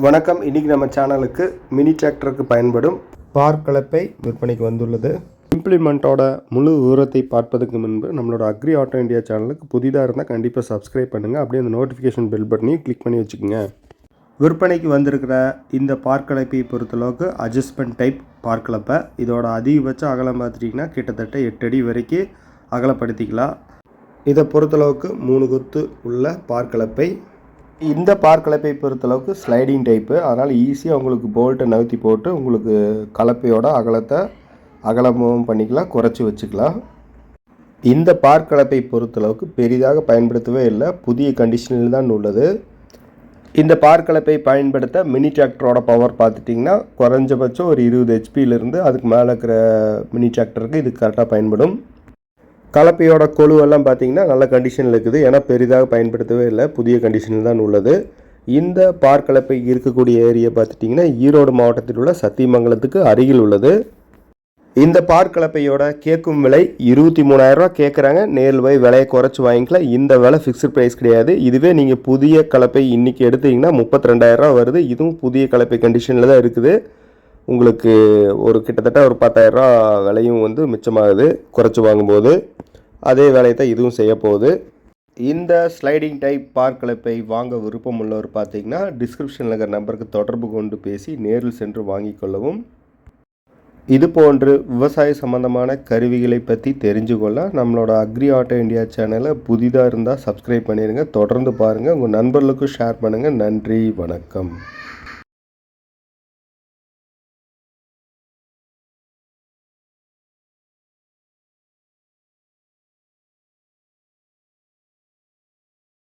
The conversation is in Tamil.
வணக்கம். இன்றைக்கி நம்ம சேனலுக்கு மினி டிராக்டருக்கு பயன்படும் பார் கலப்பை விற்பனைக்கு வந்துள்ளது. இம்ப்ளிமெண்ட்டோட முழு விவரத்தை பார்ப்பதற்கு முன்பு நம்மளோட அக்ரி ஆட்டோ இந்தியா சேனலுக்கு புதிதாக இருந்தால் கண்டிப்பாக சப்ஸ்கிரைப் பண்ணுங்கள் அப்படியே அந்த நோட்டிஃபிகேஷன் பெல் பட்டனையும் கிளிக் பண்ணி வச்சுக்கோங்க. விற்பனைக்கு வந்திருக்கிற இந்த பார்க்கலப்பையை பொறுத்தளவுக்கு அட்ஜஸ்ட்மெண்ட் டைப் பார்க்கலப்பை இதோட அதிகபட்ச அகலம் பார்த்துட்டிங்கன்னா கிட்டத்தட்ட எட்டு அடி வரைக்கும் அகலப்படுத்திக்கலாம். இதை பொறுத்தளவுக்கு மூணு கொத்து உள்ள பார்க்கலப்பை இந்த பார்க்கலப்பை பொறுத்தளவுக்கு ஸ்லைடிங் டைப்பு அதனால் ஈஸியாக உங்களுக்கு போல்ட்டை நகர்த்தி போட்டு உங்களுக்கு கலப்பையோட அகலத்தை அகலமும் பண்ணிக்கலாம் குறைச்சி வச்சுக்கலாம். இந்த பார்க்கலப்பை பொறுத்தளவுக்கு பெரிதாக பயன்படுத்தவே இல்லை. புதிய கண்டிஷனில் தான் உள்ளது. இந்த பார்க்கலப்பை பயன்படுத்த மினி டிராக்டரோட பவர் பார்த்துட்டிங்கன்னா குறைஞ்சபட்சம் ஒரு இருபது ஹெச்பியிலிருந்து அதுக்கு மேலே இருக்கிற மினி டிராக்டருக்கு இது கரெக்டாக பயன்படும். கலப்பையோட கொழுவெல்லாம் பார்த்தீங்கன்னா நல்ல கண்டிஷனில் இருக்குது. ஏன்னா பெரிதாக பயன்படுத்தவே இல்லை. புதிய கண்டிஷனில் தான் உள்ளது. இந்த பார்க்கலப்பை இருக்கக்கூடிய ஏரியா பார்த்துட்டிங்கன்னா ஈரோடு மாவட்டத்தில் உள்ள சத்தியமங்கலத்துக்கு அருகில் உள்ளது. இந்த பார்க்கலப்பையோட கேட்கும் விலை இருபத்தி மூணாயிரரூவா கேட்குறாங்க நேரில் போய் விலையை குறைச்சி வாங்கிக்கலாம். இந்த விலை ஃபிக்ஸ்டு ப்ரைஸ் கிடையாது. இதுவே நீங்கள் புதிய கலப்பை இன்றைக்கி எடுத்தீங்கன்னா முப்பத்தி ரெண்டாயிரரூவா வருது. இதுவும் புதிய கலப்பை கண்டிஷனில் தான் இருக்குது. உங்களுக்கு ஒரு கிட்டத்தட்ட ஒரு பத்தாயிரரூவா விலையும் வந்து மிச்சமாகுது. குறைச்சி வாங்கும்போது. அதே வேலையை தான் இதுவும் செய்ய போகுது. இந்த ஸ்லைடிங் டைப் பார்க்கலப்பை வாங்க விருப்பம் உள்ளவர் பார்த்தீங்கன்னா டிஸ்கிரிப்ஷனில் இருக்கிற நம்பருக்கு தொடர்பு கொண்டு பேசி நேரில் சென்று வாங்கி கொள்ளவும். இது போன்று விவசாய சம்பந்தமான கருவிகளை பற்றி தெரிஞ்சு கொள்ள நம்மளோட அக்ரி ஆட்டோ இந்தியா சேனலை புதிதாக இருந்தால் சப்ஸ்கிரைப் பண்ணிடுங்க தொடர்ந்து பாருங்கள் உங்கள் நண்பர்களுக்கும் ஷேர் பண்ணுங்கள் நன்றி. வணக்கம்.